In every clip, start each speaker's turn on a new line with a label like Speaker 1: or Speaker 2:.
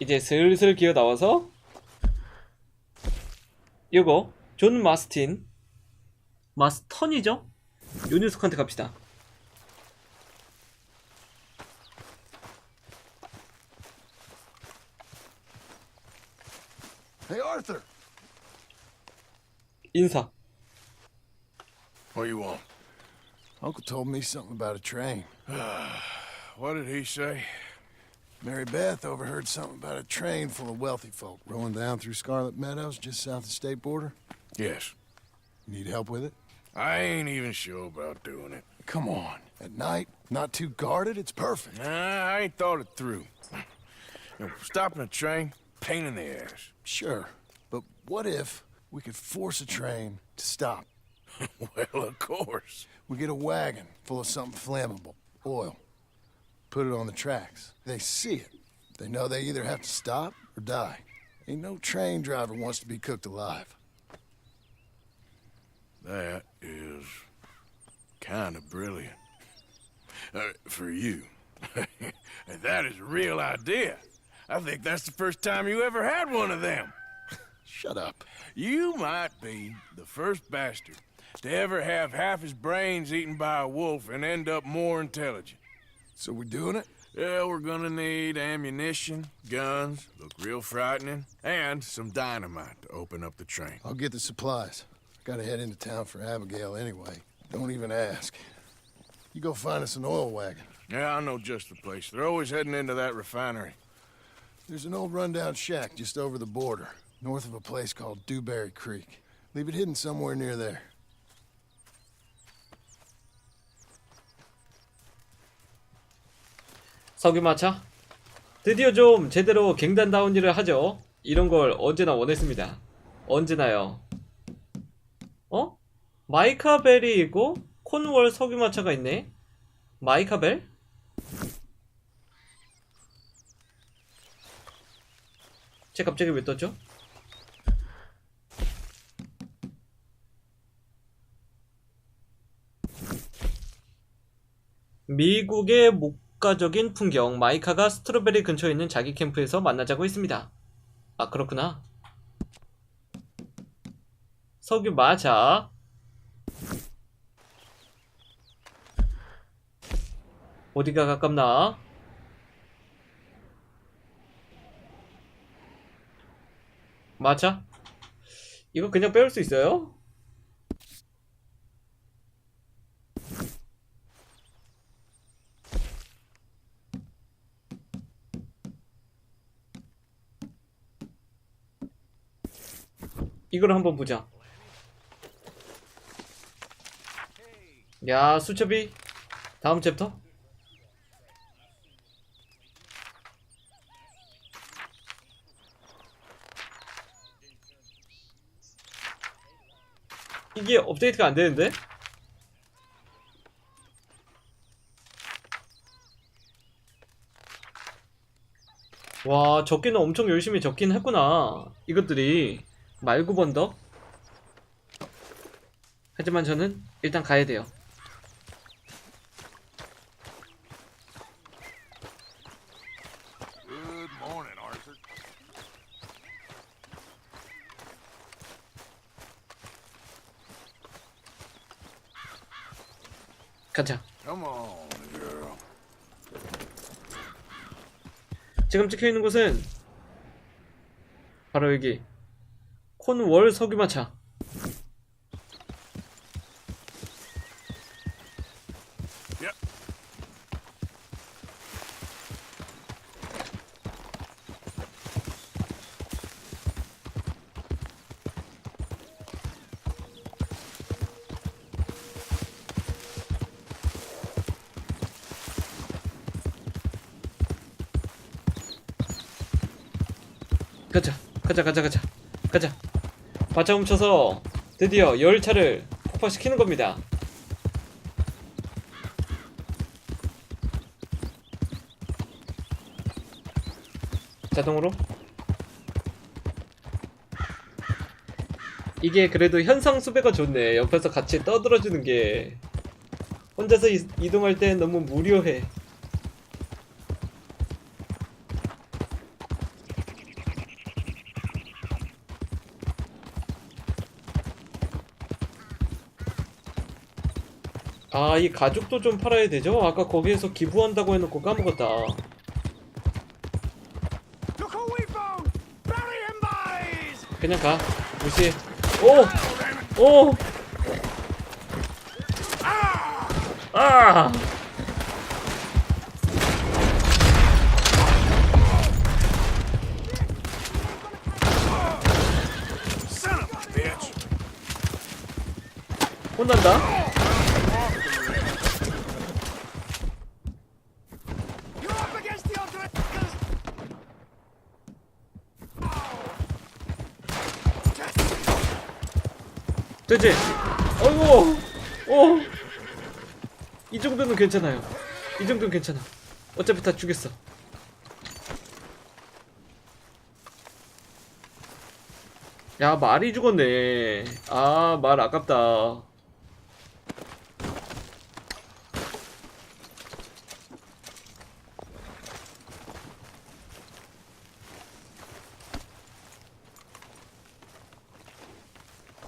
Speaker 1: 이제 슬슬 기어 나와서 요거 존 마스틴 마스턴이죠? 요 녀석한테 갑시다.
Speaker 2: Hey, Arthur.
Speaker 1: 인사.
Speaker 2: What do you want? Uncle told me something about a train.
Speaker 3: What did he say?
Speaker 2: Mary Beth overheard something about a train full of wealthy folk rolling down through Scarlet Meadows just south of the state border.
Speaker 3: Yes.
Speaker 2: Need help with it?
Speaker 3: I ain't even sure about doing it.
Speaker 2: Come on. At night, not too guarded, it's perfect.
Speaker 3: Nah, I ain't thought it through. You know, stopping a train, pain in the ass.
Speaker 2: Sure. But what if we could force a train to stop?
Speaker 3: well, of course.
Speaker 2: We get a wagon full of something flammable, oil. Put it on the tracks. They see it. They know they either have to stop or die. Ain't no train driver wants to be cooked alive.
Speaker 3: That is kind of brilliant. Uh, for you. that is a real idea. I think that's the first time you ever had one of them.
Speaker 2: Shut up.
Speaker 3: You might be the first bastard to ever have half his brains eaten by a wolf and end up more intelligent.
Speaker 2: So we're doing it?
Speaker 3: Yeah, we're gonna need ammunition, guns, look real frightening, and some dynamite to open up the train.
Speaker 2: I'll get the supplies. Gotta head into town for Abigail anyway. Don't even ask. You go find us an oil wagon.
Speaker 3: Yeah, I know just the place. They're always heading into that refinery.
Speaker 2: There's an old rundown shack just over the border, north of a place called Dewberry Creek. Leave it hidden somewhere near there.
Speaker 1: 석유마차 드디어 좀 제대로 갱단다운 일을 하죠 이런 걸 언제나 원했습니다 언제나요 어? 마이카벨이 있고 콘월 석유마차가 있네 마이카벨? 쟤 갑자기 왜 떴죠? 미국의 목 가적인 풍경 마이카가 스트로베리 근처에 있는 자기 캠프에서 만나자고 했습니다. 아 그렇구나. 석유 마차 어디가 가깝나? 마차? 이거 그냥 빼올 수 있어요? 이걸 한번 보자. 야, 수첩이 다음 챕터? 이게 업데이트가 안 되는데? 와, 적기는 엄청 열심히 적긴 했구나. 이것들이 말구 번더. 하지만 저는 일단 가야 돼요. 가자. 지금 찍혀 있는 곳은 바로 여기 콘월 석유마차. 가자, 가자, 가자, 가자, 가자. 바차 훔쳐서 드디어 열차를 폭파시키는 겁니다. 자동으로. 이게 그래도 현상 수배가 좋네. 옆에서 같이 떠들어주는 게 혼자서 이, 이동할 때 너무 무료해. 아, 이 가죽도 좀 팔아야 되죠? 아까 거기에서 기부한다고 해놓고 까먹었다. 그냥 가. 무시해. 오! 오! 아! 혼난다?
Speaker 3: You're up against the ultimate.
Speaker 1: 되지? 어이구! 오! 이 정도는 괜찮아요. 이 정도는 괜찮아. 어차피 다 죽였어. 야, 말이 죽었네. 아, 말 아깝다.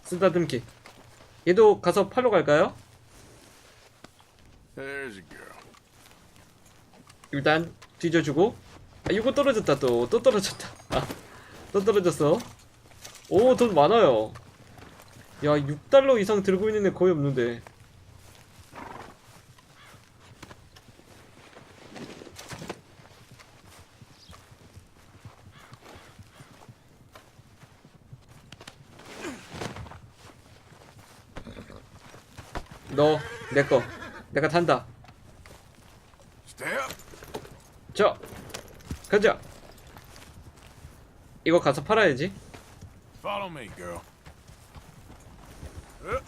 Speaker 1: 쓰다듬기. 얘도 가서 팔러 갈까요? 일단 뒤져주고. 아 이거 떨어졌다 또. 또 떨어졌다. 아, 또 떨어졌어. 오 돈 많아요. 야 6달러 이상 들고 있는 애 거의 없는데 너 내거 내가 탄다. 자, 가자. 이거 가서 팔아야지.
Speaker 3: Follow me, girl. Uh,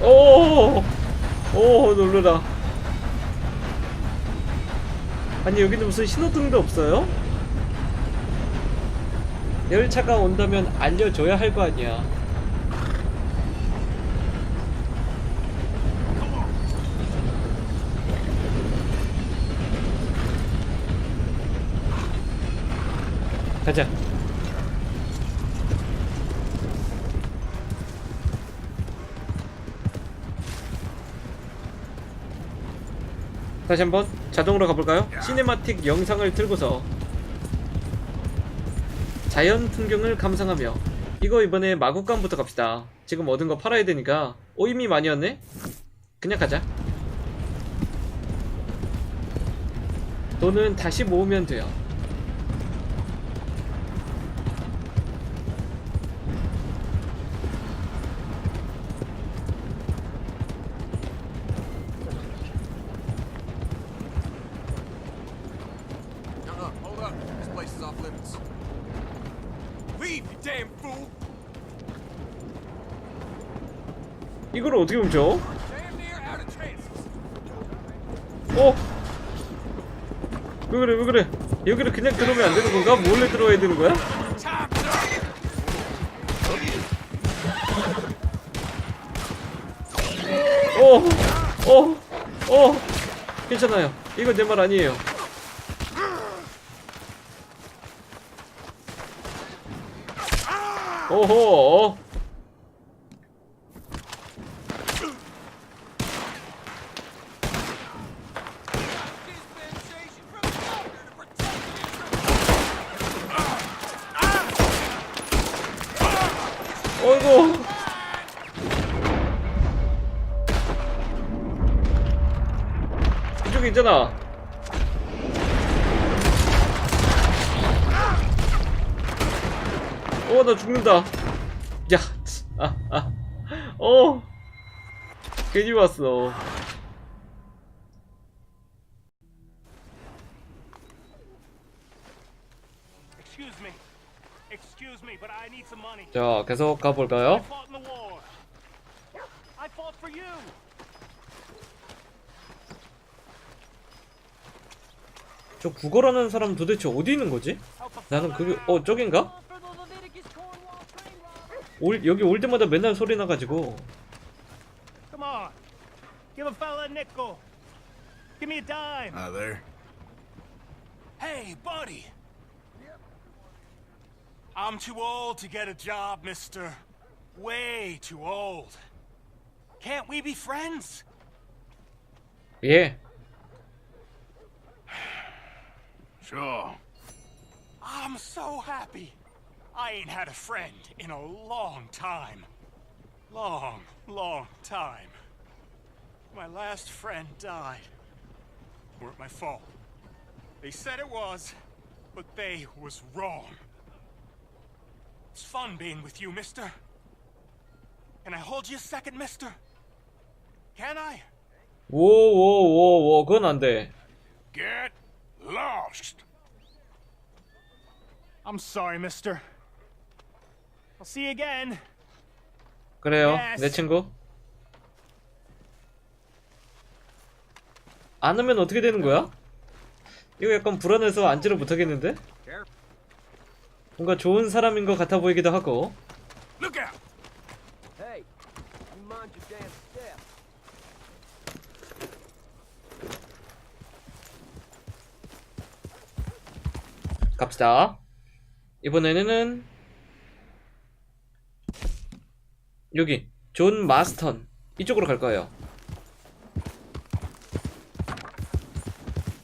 Speaker 1: 오, 오, 놀래라. 아니 여기는 무슨 신호등도 없어요? 열차가 온다면 알려줘야 할 거 아니야. 가자. 다시 한번 자동으로 가볼까요? 시네마틱 영상을 틀고서 자연 풍경을 감상하며 이거 이번에 마구간부터 갑시다 지금 얻은 거 팔아야 되니까 오 이미 많이 왔네? 그냥 가자 돈은 다시 모으면 돼요
Speaker 4: off limits. Leave, you damn fool!
Speaker 1: 이걸 어떻게 훔쳐?
Speaker 4: Damn near out of chances.
Speaker 1: 어? 왜 그래 왜 그래 여기를 그냥 들어오면 안 되는 건가? 몰래 들어와야 되는 거야?
Speaker 3: time's up.
Speaker 1: 어, 어, 어, 괜찮아요. 이거 내말 아니에요. 오호. 어이구. 이쪽에 있잖아. 나 죽는다. 야, 치, 아, 아, 어, 괜히 왔어. 자, 계속 가볼까요? 저 국어라는 사람 도대체 어디 있는 거지? 나는 그게 어 저긴가? 올 여기 올 때마다 맨날 소리 나가지고
Speaker 5: Come on. Give a fella a nickel. Give me a dime.
Speaker 3: Hi there.
Speaker 5: Hey, buddy. I'm too old to get a job, mister. Way too old. Can't we be friends?
Speaker 1: 예.
Speaker 3: Sure.
Speaker 5: I'm so happy. I ain't had a friend in a long time. Long, long time. My last friend died. Weren't my fault. They said it was, but they was wrong. It's fun being with you, mister. Can I hold you a second, mister? Can I?
Speaker 1: 오오오오 그건 안 돼.
Speaker 3: Get lost.
Speaker 5: I'm sorry, mister. I'll see you again.
Speaker 1: 그래요.
Speaker 5: Yes.
Speaker 1: 내 친구. 안 오면 어떻게 되는 거야? 이거 약간 불안해서 앉지를 못하겠는데? 뭔가 좋은 사람인 것 같아 보이기도 하고. 갑시다. 이번에는 여기 존 마스턴 이쪽으로 갈 거예요.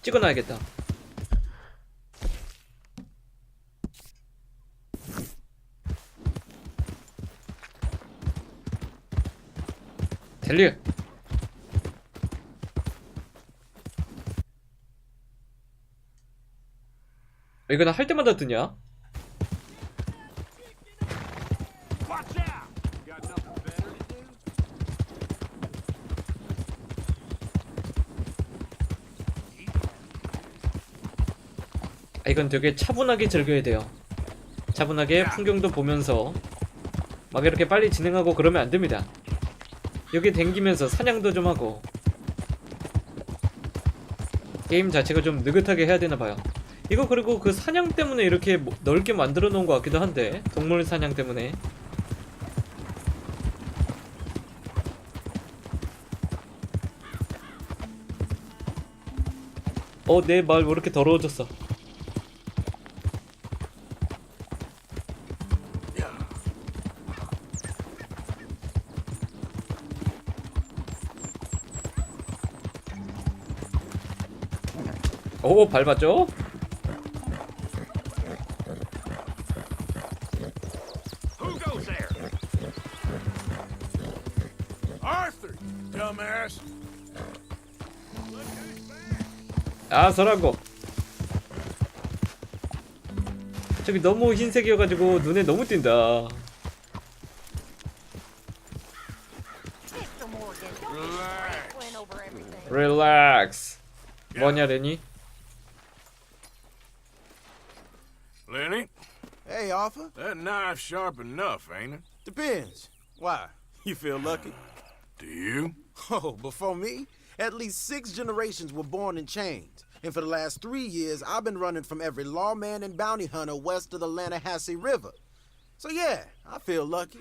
Speaker 1: 찍어놔야겠다. 델리 이거 나 할 때마다 뜨냐? 이건 되게 차분하게 즐겨야 돼요. 차분하게 풍경도 보면서 막 이렇게 빨리 진행하고 그러면 안 됩니다. 여기 댕기면서 사냥도 좀 하고 게임 자체가 좀 느긋하게 해야 되나 봐요. 이거 그리고 그 사냥 때문에 이렇게 뭐- 넓게 만들어 놓은 것 같기도 한데 동물 사냥 때문에 어내말왜 이렇게 더러워졌어 오 밟았죠?
Speaker 3: Who goes there? Arthur, dumbass.
Speaker 1: 아 서라고 저기 너무 흰색이어가지고 눈에 너무 띈다. 릴렉스 뭐냐 레니?
Speaker 3: That knife's sharp enough, ain't it?
Speaker 4: Depends. Why? You feel lucky?
Speaker 3: Do you?
Speaker 4: Oh, before me, at least six generations were born in chains. And for the last three years, I've been running from every lawman and bounty hunter west of the Lannahechee River. So yeah, I feel lucky.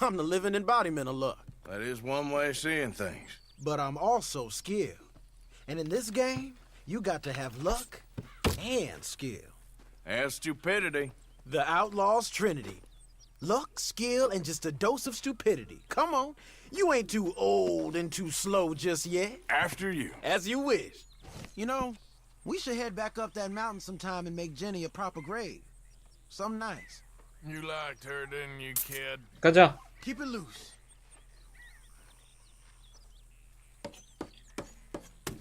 Speaker 4: I'm the living embodiment of luck.
Speaker 3: That is one way of seeing things.
Speaker 4: But I'm also skilled. And in this game, you got to have luck and skill.
Speaker 3: And stupidity.
Speaker 4: The Outlaws Trinity. Luck, skill, and just a dose of stupidity. Come on. You ain't too old and too slow just yet.
Speaker 3: After you.
Speaker 4: As you wish. You know, we should head back up that mountain sometime and make Jenny a proper grave. Something nice.
Speaker 3: You liked her, didn't you, kid?
Speaker 1: 가자
Speaker 4: Keep it loose.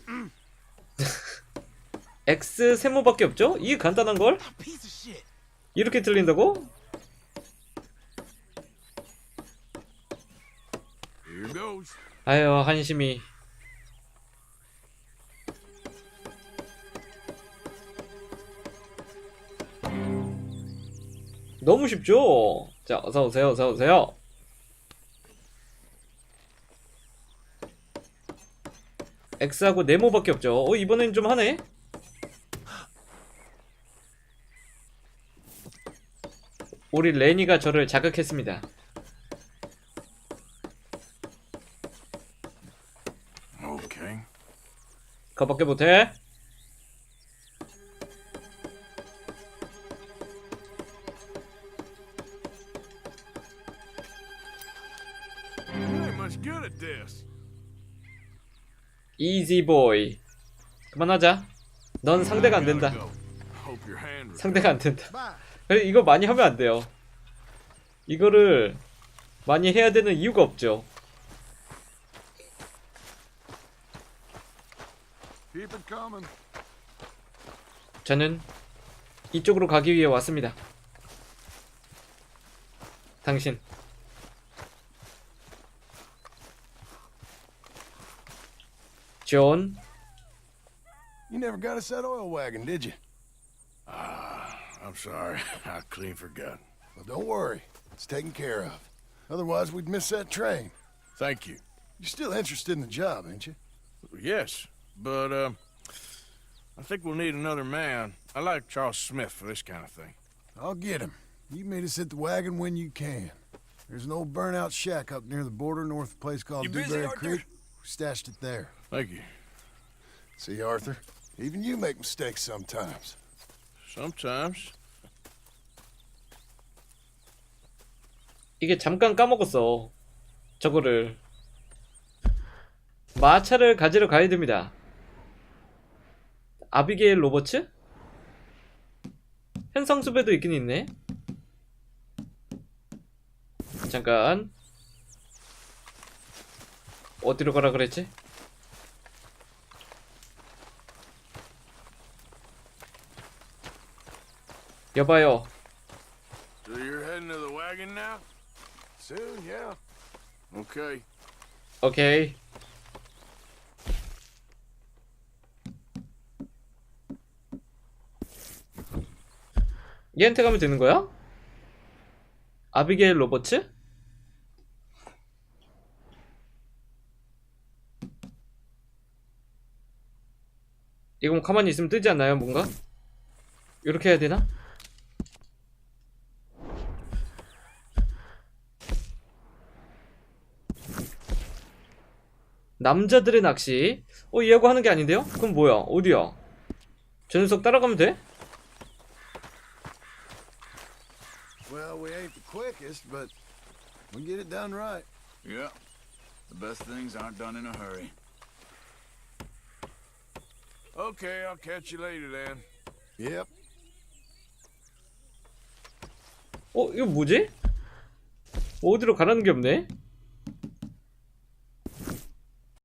Speaker 1: X 세모밖에 없죠? 이게 간단한 걸?
Speaker 4: Piece of shit.
Speaker 1: 이렇게 들린다고? 아유 한심이 너무 쉽죠? 자 어서오세요 어서오세요 X하고 네모밖에 없죠 어 이번엔 좀 하네 우리 레니가 저를 자극했습니다 못해?
Speaker 3: Good at this.
Speaker 1: 이지 보이. 그만하자. 넌 상대가 안 된다.
Speaker 3: Gotta go. Hope your hand
Speaker 1: 상대가 안 된다. 그래, 이거 많이 하면 안 돼요. 이거를 많이 해야 되는 이유가 없죠. 저는 이쪽으로 가기 위해 왔습니다. 당신. 존,
Speaker 2: You never got us that oil wagon, did you?
Speaker 3: I'm sorry. I clean forgot.
Speaker 2: Well, don't worry. It's taken care of. Otherwise, we'd miss that train.
Speaker 3: Thank you.
Speaker 2: You're still interested in the job, ain't you?
Speaker 3: Yes, but um, I think we'll need another man. I like Charles Smith for this kind of thing.
Speaker 2: I'll get him. You meet us at the wagon when you can. There's an old burnout shack up near the border north of a place called
Speaker 5: You
Speaker 2: Dewberry Creek. We stashed it there.
Speaker 3: Thank you.
Speaker 2: See, Arthur, even you make mistakes sometimes.
Speaker 3: Sometimes.
Speaker 1: 이게 잠깐 까먹었어. 저거를. 마차를 가지러 가야 됩니다. 아비게일 로버츠? 현상수배도 있긴 있네. 잠깐. 어디로 가라 그랬지? 여봐요.
Speaker 3: So you're heading to the wagon now?
Speaker 2: Soon, yeah.
Speaker 3: Okay.
Speaker 1: 오케이. 얘한테 가면 되는 거야? 아비게일 로버츠? 이건 가만히 있으면 뜨지 않나요, 뭔가? 이렇게 해야 되나? 남자들의 낚시. 어, 얘하고 하는 게 아닌데요? 그럼 뭐야? 어디야? 저 녀석 따라가면 돼?
Speaker 2: Well, we ain't the quickest, but we get it done right.
Speaker 6: Yeah. The best things aren't done in a hurry.
Speaker 3: Okay, I'll catch you later then.
Speaker 2: Yep.
Speaker 1: 어, 이거 뭐지? 어디로 가라는 게 없네?